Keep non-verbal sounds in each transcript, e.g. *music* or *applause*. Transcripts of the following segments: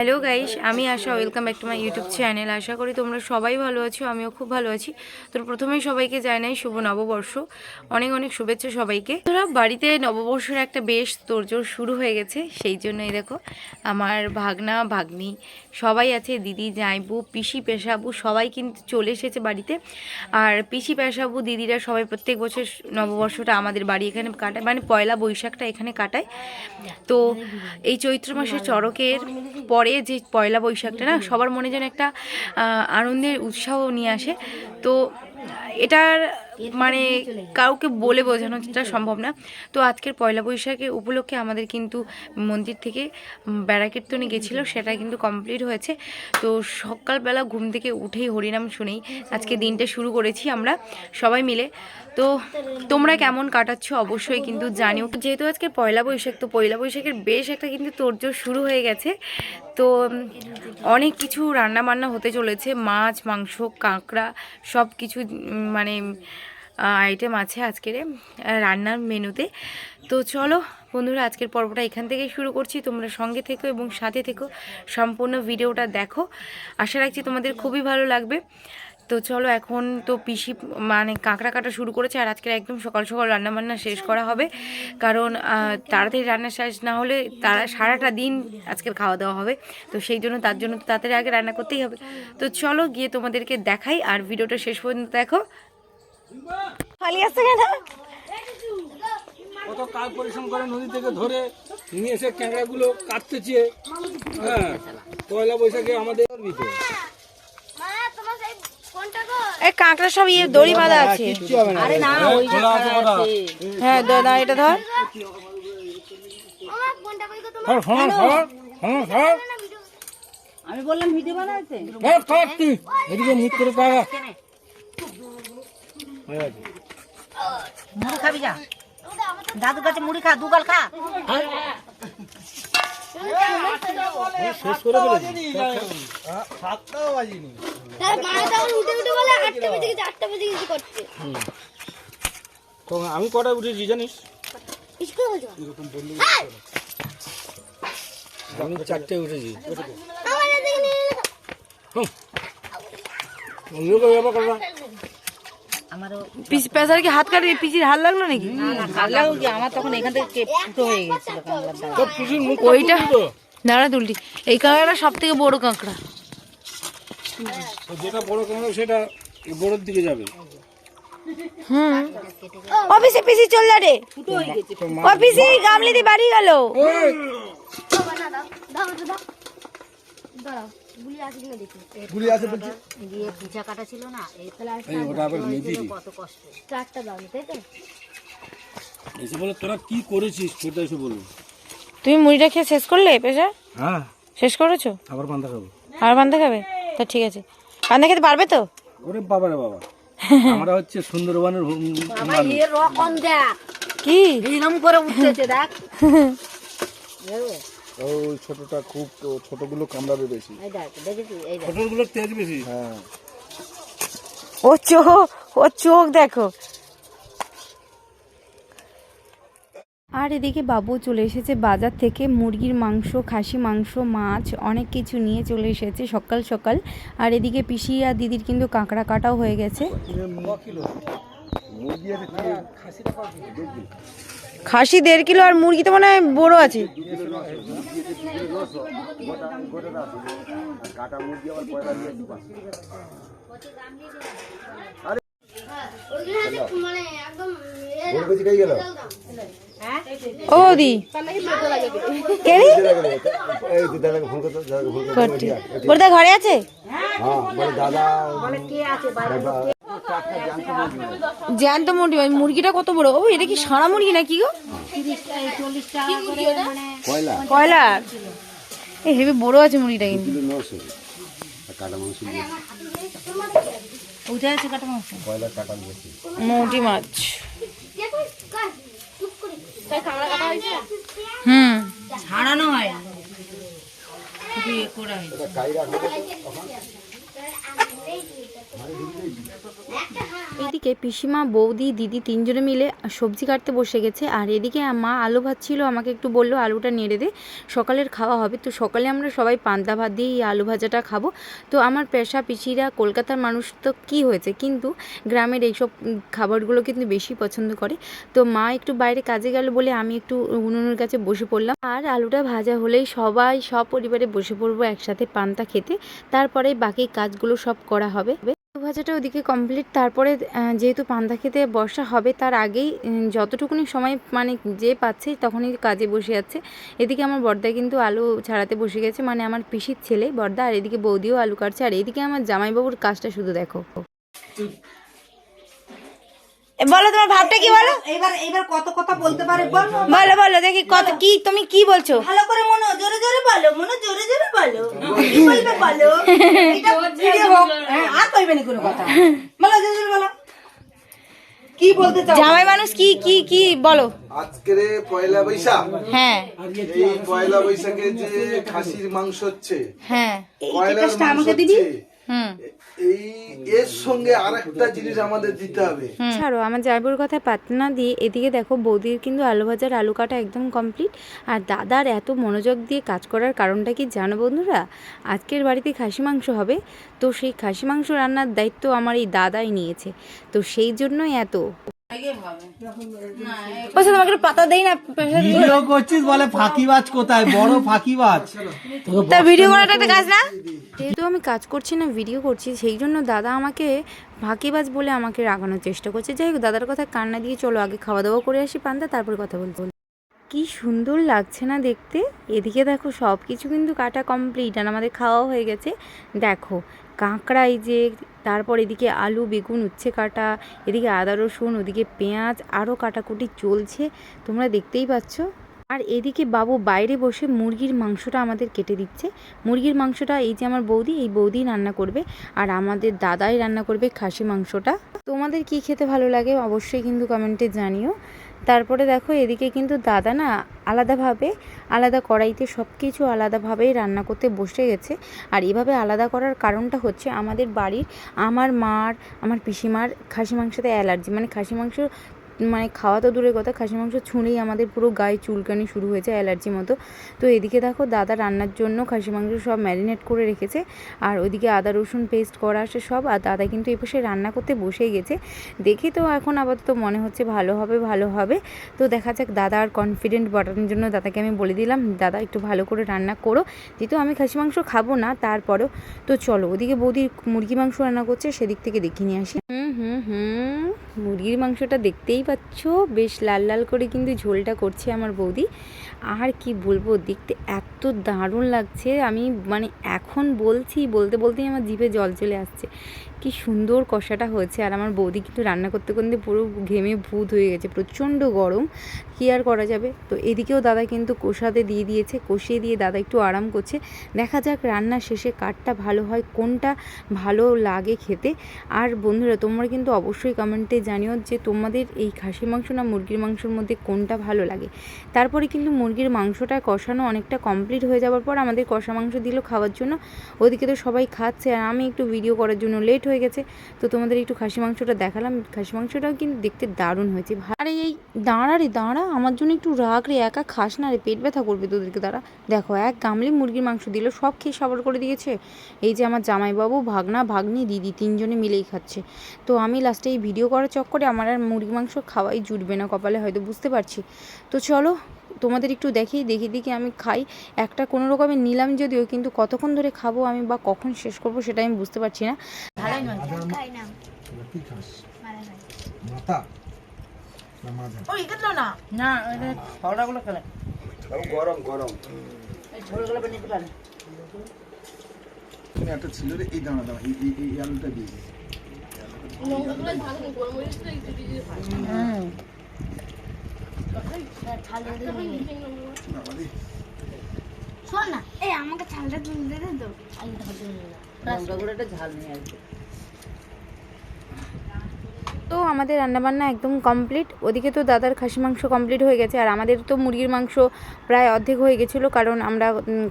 Hello guys আমি Asha welcome back to my YouTube channel আশা করি তোমরা সবাই ভালো আছো, আমিও খুব ভালো আছি। তো প্রথমেই সবাইকে জানাই শুভ নববর্ষ। অনেক অনেক শুভেচ্ছা সবাইকে। তোরা বাড়িতে নববর্ষের একটা বেশ তোড়জোড় শুরু হয়ে গেছে, সেই জন্যই দেখো, আমার ভাগনা, ভাগ্নি সবাই আছে, দিদি জাইবু পিসি, পেশাবু সবাই কিন্তু চলে এসেছে বাড়িতে। আর পিসি, পেশাবু, দিদিরা সবাই প্রত্যেক বছর নববর্ষটা আমাদের বাড়ি এখানে কাটায় মানে পয়লা বৈশাখটা এখানে কাটায়। তো এই চৈত্র মাসের চড়কের পরে যে পয়লা বৈশাখটা না সবার মনে যেন একটা আনন্দের উৎসাহ নিয়ে আসে। তো এটার মানে কাউকে বলে বোঝানোটা সম্ভব না। তো আজকের পয়লা বৈশাখে উপলক্ষে আমাদের কিন্তু মন্দির থেকে বেড়া গেছিল সেটা কিন্তু কমপ্লিট হয়েছে। তো সকালবেলা ঘুম থেকে উঠেই হরিনাম শুনেই আজকে দিনটা শুরু করেছি আমরা সবাই মিলে। তো তোমরা কেমন কাটাচ্ছ অবশ্যই কিন্তু জানিও। যেহেতু আজকে পয়লা বৈশাখ তো পয়লা বৈশাখের বেশ একটা কিন্তু তোড়জোড় শুরু হয়ে গেছে। তো অনেক কিছু রান্না বান্না হতে চলেছে। মাছ মাংস কাঁকড়া সব কিছু মানে আইটেম আছে আজকের রান্নার মেনুতে। তো চলো বন্ধুরা, আজকের পর্বটা এখান থেকেই শুরু করছি। তোমরা সঙ্গে থেকো এবং সাথে থেকো, সম্পূর্ণ ভিডিওটা দেখো। আশা রাখছি তোমাদের খুবই ভালো লাগবে। তো চলো এখন তো পিসি মানে কাঁকড়া কাটা শুরু করেছে, আর আজকের একদম সকাল সকাল রান্না বান্না শেষ করা হবে। কারণ তাড়াতাড়ি রান্না শেষ না হলে তারা সারাটা দিন আজকের খাওয়া দাওয়া হবে। তো সেই জন্য তার জন্য তো তাড়াতাড়ি আগে রান্না করতেই হবে। তো চলো গিয়ে তোমাদেরকে দেখাই, আর ভিডিওটা শেষ পর্যন্ত দেখো। কেন কত কাল পরিশ্রম করে নদী থেকে ধরে নিয়ে এসে ক্যাংড়াগুলো কাটতেছে হ্যাঁ পয়লা বৈশাখে আমাদের ভিতরে এই কাঁকড়া সব ইয়ে দড়ি বাঁধা আছে আরে না ওই হ্যাঁ এটা ধর আমি বললাম ভিডিও বানাইতে এদিকে মুখ করে পাওয়া মুড়ি খাবি যা। দাদুর কাছে মুড়ি খা দুগাল খা। শেষ করে ফেলেছি। সাতটাও বাজিনি। তার মা তখন উঠে উঠে বলে আটটা বেজে গেছে আটটা বেজে গেছে করতে। তো আমি কটায় উঠেছি জানিস? বলছো? আমি চারটে উঠেছি। লোক ব্যাপার পেশার কি হাত কাটে? পিসির হাত লাগল নাকি? হাল লাগল কি? আমার তখন এখান থেকে ফুটো হয়ে গেছিল ওইটা দাঁড়া তুলটি এই কাঁকড়াটা সব থেকে বড় কাঁকড়া। যেটা বড় কাঁকড়া সেটা বড়োর দিকে যাবে। হুম। অফিসে পিসি চল যা রে অফিসে গামলি দিয়ে বাড়ি গেল। দাও, দাও, দাও, দাও। দাঁড়াও, গুলি আছে কিনা দেখি। দিয়ে পিঠা কাটা ছিল না এই ওটা আবার মেজি কত কষ্ট। দাও, তাই তো? এসে বলে তোরা কি করেছিস? সেটা এসে বলব তুমি মুড়িটা খেয়ে শেষ করলে পেশা? হ্যাঁ। শেষ করেছ? আবার পান্তা খাব। আর পান্তা খাবে? তো ঠিক আছে। খেতে পারবে তো? ওরে বাবা রে বাবা। *laughs* আমরা হচ্ছে সুন্দরবনের। এর রকম দেখ। কি? এরকম করে উঠতেছে দেখ। *laughs* ওই ছোটটা খুব ছোটগুলো কামড়াবে বেশি। ছোটগুলোর তেজ বেশি? হ্যাঁ। ও চোখ ও চোখ দেখো। আর এদিকে বাবু চলে এসেছে বাজার থেকে মুরগির মাংস খাসি মাংস মাছ অনেক কিছু নিয়ে চলে এসেছে সকাল সকাল। আর এদিকে পিসি আর দিদির কিন্তু কাঁকড়া কাটাও হয়ে গেছে। খাসি দেড় কিলো আর মুরগি তো মনে হয় বড় আছে। মানে ও দি। ঘরে আছে? হ্যাঁ দাদা জ্যান্ত মুরগি ওই মুরগিটা কত বড়? ও এটা কি সারা মুরগি নাকি গো? পয়লা কয়লার এই হেবি বড় আছে মুরগিটা কিন্তু। মৌটি মাছ? হুম। ছাড়ানো হয়। করা এদিকে পিসিমা, বৌদি, দিদি তিনজনে মিলে সবজি কাটতে বসে গেছে। আর এদিকে মা আলু ভাত ছিল আমাকে একটু বলল, আলুটা নেড়ে দে, সকালের খাওয়া হবে। তো সকালে আমরা সবাই পান্তা ভাত দিয়ে এই আলু ভাজাটা খাব। তো আমার পেশা, পিসিরা, কলকাতার মানুষ তো কি হয়েছে? কিন্তু গ্রামের এইসব খাবারগুলো কিন্তু বেশি পছন্দ করে। তো মা একটু বাইরে কাজে গেল বলে আমি একটু উনুনের কাছে বসে পড়লাম। আর আলুটা ভাজা হলেই সবাই, সব পরিবারে বসে পড়ব একসাথে পান্তা খেতে। তারপরে বাকি কাজগুলো সব করা হবে। ভাজাটা ওদিকে কমপ্লিট তারপরে যেহেতু পান্তা খেতে বর্ষা হবে, তার আগেই যতটুকুনি সময় মানে যে পাচ্ছে তখনই কাজে বসে যাচ্ছে। এদিকে আমার বর্দা কিন্তু আলু ছাড়াতে বসে গেছে মানে আমার পিসির ছেলে বর্দা, আর এদিকে বৌদিও আলু কাটছে, আর এদিকে আমার জামাইবাবুর কাজটা শুধু দেখো। বলো তোমার ভাবটা কি বলো? এবার এবার কত কথা বলতে পারে বলো। বলো বলো দেখি কত কি তুমি কি বলছো? ভালো করে মনে জোরে জোরে বলো মনে জোরে জোরে বলো। কি বলবে বলো? এটা ভিডিও হোক হ্যাঁ, আর কইবে না কোনো কথা। বলো জোরে জোরে বলো। কি বলতে চাও? জামাই মানুষ কি কি কি বলো? আজকের পয়লা বৈশাখ। হ্যাঁ। এই পয়লা বৈশাখে যে খাসির মাংস হচ্ছে হ্যাঁ। এই মাংস আমাকে দিবি? হুম। এই এর সঙ্গে আরেকটা জিনিস আমাদের দিতে হবে। ছাড়ো আমার জায়বুর কথা পাত্তা না দিয়ে এদিকে দেখো বৌদির কিন্তু আলু ভাজার আলু কাটা একদম কমপ্লিট আর দাদার এত মনোযোগ দিয়ে কাজ করার কারণটা কি জানো বন্ধুরা? আজকের বাড়িতে খাসি মাংস হবে। তো সেই খাসি মাংস রান্নার দায়িত্ব আমার এই দাদাই নিয়েছে। তো সেই জন্যই এত। আচ্ছা তোমাকে পাতা দেই না ভিডিও করছিস বলে ফাঁকিবাজ কোথায়? বড় ফাঁকিবাজ। তা ভিডিও করাটা একটা কাজ না? যেহেতু আমি কাজ করছি না ভিডিও করছি সেই জন্য দাদা আমাকে ফাঁকিবাজ বলে আমাকে রাগানোর চেষ্টা করছে। যাই হোক দাদার কথা কান্না দিয়ে চলো আগে খাওয়া দাওয়া করে আসি পান্তা তারপর কথা বলব। কি সুন্দর লাগছে না দেখতে? এদিকে দেখো সব কিছু কিন্তু কাটা কমপ্লিট আর আমাদের খাওয়া হয়ে গেছে। দেখো কাঁকড়া, এই যে তারপর এদিকে আলু, বেগুন, উচ্ছে কাটা, এদিকে আদা, রসুন, ওদিকে পেঁয়াজ, আরও কাটাকুটি চলছে। তোমরা দেখতেই পাচ্ছ। আর এদিকে বাবু বাইরে বসে মুরগির মাংসটা আমাদের কেটে দিচ্ছে। মুরগির মাংসটা এই যে আমার বৌদি, এই বৌদি রান্না করবে। আর আমাদের দাদাই রান্না করবে খাসি মাংসটা। তোমাদের কি খেতে ভালো লাগে অবশ্যই কিন্তু কমেন্টে জানিও। তারপরে দেখো এদিকে কিন্তু দাদা না আলাদাভাবে, আলাদা কড়াইতে সব কিছু আলাদাভাবেই রান্না করতে বসে গেছে। আর এভাবে আলাদা করার কারণটা হচ্ছে আমাদের বাড়ির আমার মার, আমার পিসিমার খাসি মাংসতে অ্যালার্জি। মানে খাসি মাংস মানে খাওয়া তো দূরের কথা খাসি মাংস ছুঁড়েই আমাদের পুরো গায়ে চুলকানি শুরু হয়েছে অ্যালার্জি মতো। তো এদিকে দেখো দাদা রান্নার জন্য খাসি মাংস সব ম্যারিনেট করে রেখেছে, আর ওইদিকে আদা, রসুন পেস্ট করা আসে সব, আর দাদা কিন্তু এ পাশে রান্না করতে বসেই গেছে। দেখে তো এখন আপাতত মনে হচ্ছে ভালো হবে ভালো হবে। তো দেখা যাক দাদা আর কনফিডেন্ট বাড়ানোর জন্য দাদাকে আমি বলে দিলাম, দাদা একটু ভালো করে রান্না করো, যেহেতু আমি খাসি মাংস খাব না তারপরেও। তো চলো ওদিকে বৌদি মুরগি মাংস রান্না করছে, সেদিক থেকে দেখে নিয়ে আসি। হুম হুম হুম, মুরগির মাংসটা দেখতেই পাচ্ছ? বেশ লাল লাল করে কিন্তু ঝোলটা করছে আমার বৌদি। আর কি বলব, দেখতে এত দারুণ লাগছে। আমি মানে এখন বলছি, বলতে বলতেই আমার জিভে জল চলে আসছে। কি সুন্দর কষাটা হয়েছে। আর আমার বৌদি কিন্তু রান্না করতে করতে পুরো ঘেমে ভূত হয়ে গেছে, প্রচণ্ড গরম। কী আর করা যাবে? তো এদিকেও দাদা কিন্তু কষাতে দিয়ে দিয়েছে, কষিয়ে দিয়ে দাদা একটু আরাম করছে। দেখা যাক রান্না শেষে কাঠটা ভালো হয়, কোনটা ভালো লাগে খেতে। আর বন্ধুরা, তোমরা কিন্তু অবশ্যই কমেন্টে জানিও যে তোমাদের এই খাসি মাংস না মুরগির মাংসের মধ্যে কোনটা ভালো লাগে। তারপরে কিন্তু মুরগির মাংসটা কষানো অনেকটা কমপ্লিট হয়ে যাওয়ার পর আমাদের কষা মাংস দিল খাওয়ার জন্য। ওদিকে তো সবাই খাচ্ছে, আর আমি একটু ভিডিও করার জন্য লেট হয়ে গেছে। তো তোমাদের একটু খাসি মাংসটা দেখালাম। খাসি মাংসটাও কিন্তু দেখতে দারুণ হয়েছে। আরে এই দাঁড়া রে, দাঁড়া। আমার জন্য একটু রাগ রে, একা খাস না রে, পেট ব্যথা করবে তোদেরকে, দাঁড়া। দেখো, এক গামলি মুরগির মাংস দিল, সব খেয়ে সবার করে দিয়েছে। এই যে আমার জামাইবাবু, ভাগনা, ভাগ্নি, দিদি তিনজনে মিলেই খাচ্ছে। তো আমি লাস্টে এই ভিডিও করার চক্করে আমার আর মুরগি মাংস খাওয়াই জুটবে না কপালে, হয়তো বুঝতে পারছি। তো চলো তোমাদের একটু দেখি দেখি দেখি আমি খাই। একটা কোনো রকমের নিলাম যদিও কিন্তু কতক্ষণ ধরে খাব আমি বা কখন শেষ করব সেটা আমি বুঝতে পারছি না। গরম গরম। একটা ছিল রে এই দাঁড়া দাঁড়া এই আলুটা দিয়ে শোন না এই আমাকে ঝালটা তুলতে দে তো। ঝাল নিয়ে কি তো আমাদের রান্নাবান্না একদম কমপ্লিট ওদিকে তো দাদার খাসি মাংস কমপ্লিট হয়ে গেছে, আর আমাদের তো মুরগির মাংস প্রায় অর্ধেক হয়ে গেছিল, কারণ আমরা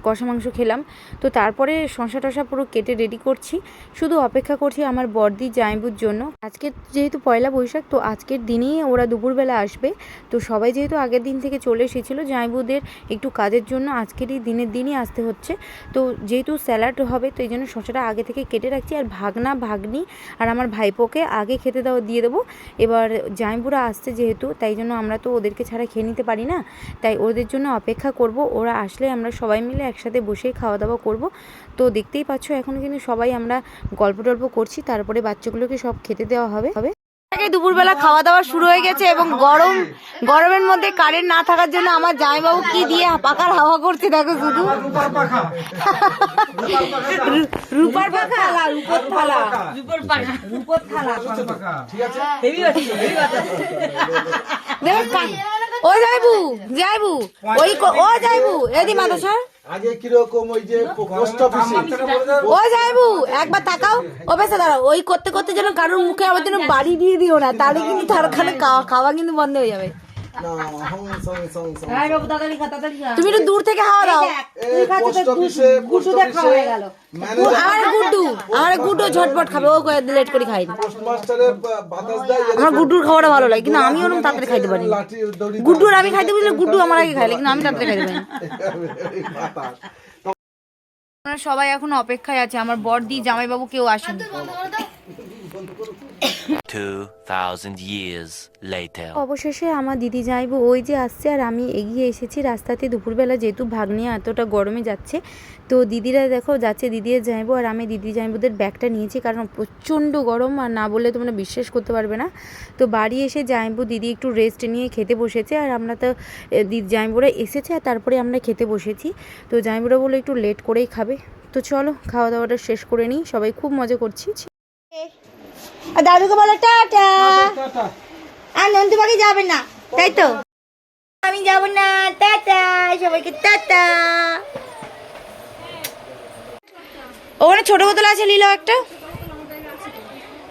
কষা মাংস খেলাম। তো তারপরে শশা টশা পুরো কেটে রেডি করছি। শুধু অপেক্ষা করছি আমার বর্দি জাইবুর জন্য। আজকে যেহেতু পয়লা বৈশাখ, তো আজকের দিনেই ওরা দুপুরবেলা আসবে। তো সবাই যেহেতু আগের দিন থেকে চলে এসেছিল জাইবুদের একটু কাজের জন্য আজকেরই দিনের দিনই আসতে হচ্ছে। তো যেহেতু স্যালাড হবে, তো এই জন্য শশাটা আগে থেকে কেটে রাখছি, আর ভাগনা ভাগ্নি আর আমার ভাইপোকে আগে খেতে দাও, দিয়ে এবার জামাইবুড়া আসছে যেহেতু, তাই জন্য আমরা তো ওদেরকে ছাড়া খেয়ে নিতে পারি না। তাই ওদের জন্য অপেক্ষা করব। ওরা আসলে আমরা সবাই মিলে একসাথে বসেই খাওয়া দাওয়া করব। তো দেখতেই পাচ্ছ, এখন কিন্তু সবাই আমরা গল্প টল্প করছি। তারপরে বাচ্চাগুলোকে সব খেতে দেওয়া হবে হবে। আগে দুপুরবেলা খাওয়া দাওয়া শুরু হয়ে গেছে এবং গরম গরমের মধ্যে কারেন্ট না থাকার জন্য আমার জামাইবাবু কি দিয়ে পাকার হাওয়া করছে দেখো শুধু। রূপার পাখা? রূপর থালা। রূপর থালা। দেখো কা- ও যাইবু যাইবু ওই ও যাইবু এদি সর আগে কীরকম ওই যে পোস্ট অফিসে ও যাইবু একবার তাকাও। ও বেসে দাঁড়াও ওই করতে করতে যেন কারোর মুখে আমার যেন বাড়ি দিয়ে দিও না তাহলে কিন্তু তার খানে খাওয়া খাওয়া কিন্তু বন্ধ হয়ে যাবে। তুমি একটু দূর থেকে হাওয়া দাও আমার গুড্ডু আমার গুড্ডু ঝটপট খাবে ও লেট করে খাই আমার গুড্ডুর খাওয়াটা ভালো লাগে কিন্তু আমি ওরকম তাড়াতাড়ি খাইতে পারি না। লাঠি দড়ি গুড্ডু আর আমি খাইতে বুঝলে গুড্ডু আমার আগে খাই কিন্তু আমি তাড়াতাড়ি খাইতে পারি না। আমরা সবাই এখন অপেক্ষায় আছে আমার বড়দি জামাইবাবু কেউ আসেনি 2,000 years later. অবশেষে আমার দিদি যাইবো, ওই যে আসছে আর আমি এগিয়ে এসেছি রাস্তাতে। দুপুরবেলা যেহেতু ভাগ্নিয়া এতটা গরমে যাচ্ছে, তো দিদিরা দেখো যাচ্ছে দিদি যাইবো আর আমি দিদি যাইবোদের ব্যাগটা নিয়েছি কারণ প্রচণ্ড গরম আর না বললে তোমরা বিশ্বাস করতে পারবে না। তো বাড়ি এসে যাইবো, দিদি একটু রেস্ট নিয়ে খেতে বসেছে আর আমরা তো দিদি জাইবোরা এসেছে আর তারপরে আমরা খেতে বসেছি। তো জাইবোরা বলে একটু লেট করেই খাবে। তো চলো, খাওয়া দাওয়াটা শেষ করে নিই, সবাই খুব মজা করছি। আর দাদুকে বলো টাটা। আর নন্দু বাকি যাবে না তাই তো? আমি যাব না টাটা সবাইকে টাটা। ওখানে ছোট বোতল আছে নিল একটা।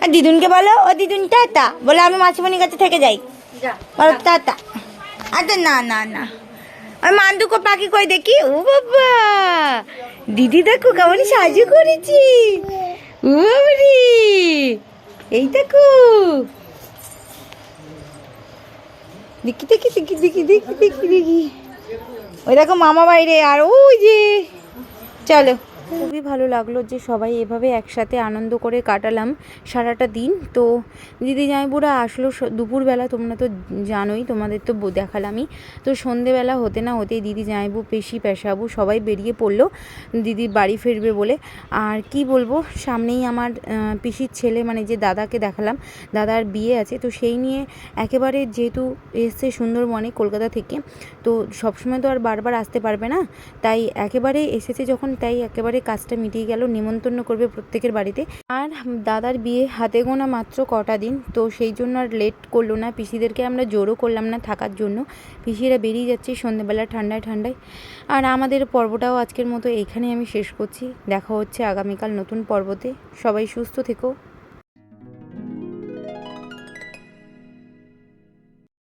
আর দিদুনকে বলো ও দিদুন টাটা। বলে আমি মাছিমণির কাছে থেকে যাই। বলো টাটা। আচ্ছা না না না। আর মান্দুকো পাখি কই দেখি? ও বাবা! দিদি দেখো কেমন সাজু করেছি। ও বাবারে এই দেখো দেখি দেখি দেখি দেখি দেখি দেখি দেখি। ওই দেখো মামা বাইরে, আর ওই যে, চলো। খুবই ভালো লাগল যে সবাই এভাবে একসাথে আনন্দ করে কাটালাম সারাটা দিন। তো দিদি জামাইবুড়া আসলো দুপুরবেলা, তোমরা তো জানোই, তোমাদের তো দেখালামই। তো সন্ধেবেলা হতে না হতেই দিদি জামাইবু, পেশি, পেশাবু সবাই বেরিয়ে পড়ল দিদির বাড়ি ফিরবে বলে। আর কি বলব, সামনেই আমার পিসির ছেলে মানে যে দাদাকে দেখালাম, দাদার বিয়ে আছে, তো সেই নিয়ে একেবারে যেহেতু এসছে সুন্দরবনে কলকাতা থেকে, তো সবসময় তো আর বারবার আসতে পারবে না। তাই একেবারে এসেছে যখন, তাই একেবারে কাজটা মিটিয়ে গেল, নিমন্ত্রণ করবে প্রত্যেকের বাড়িতে। আর দাদার বিয়ে হাতে গোনা মাত্র কটা দিন, তো সেই জন্য আর লেট করল না। পিসিদেরকে আমরা জোরও করলাম না থাকার জন্য। পিসিরা বেরিয়ে যাচ্ছে সন্ধ্যেবেলা ঠান্ডায় ঠান্ডায়। আর আমাদের পর্বটাও আজকের মতো এইখানে আমি শেষ করছি। দেখা হচ্ছে আগামীকাল নতুন পর্বতে। সবাই সুস্থ থেকো।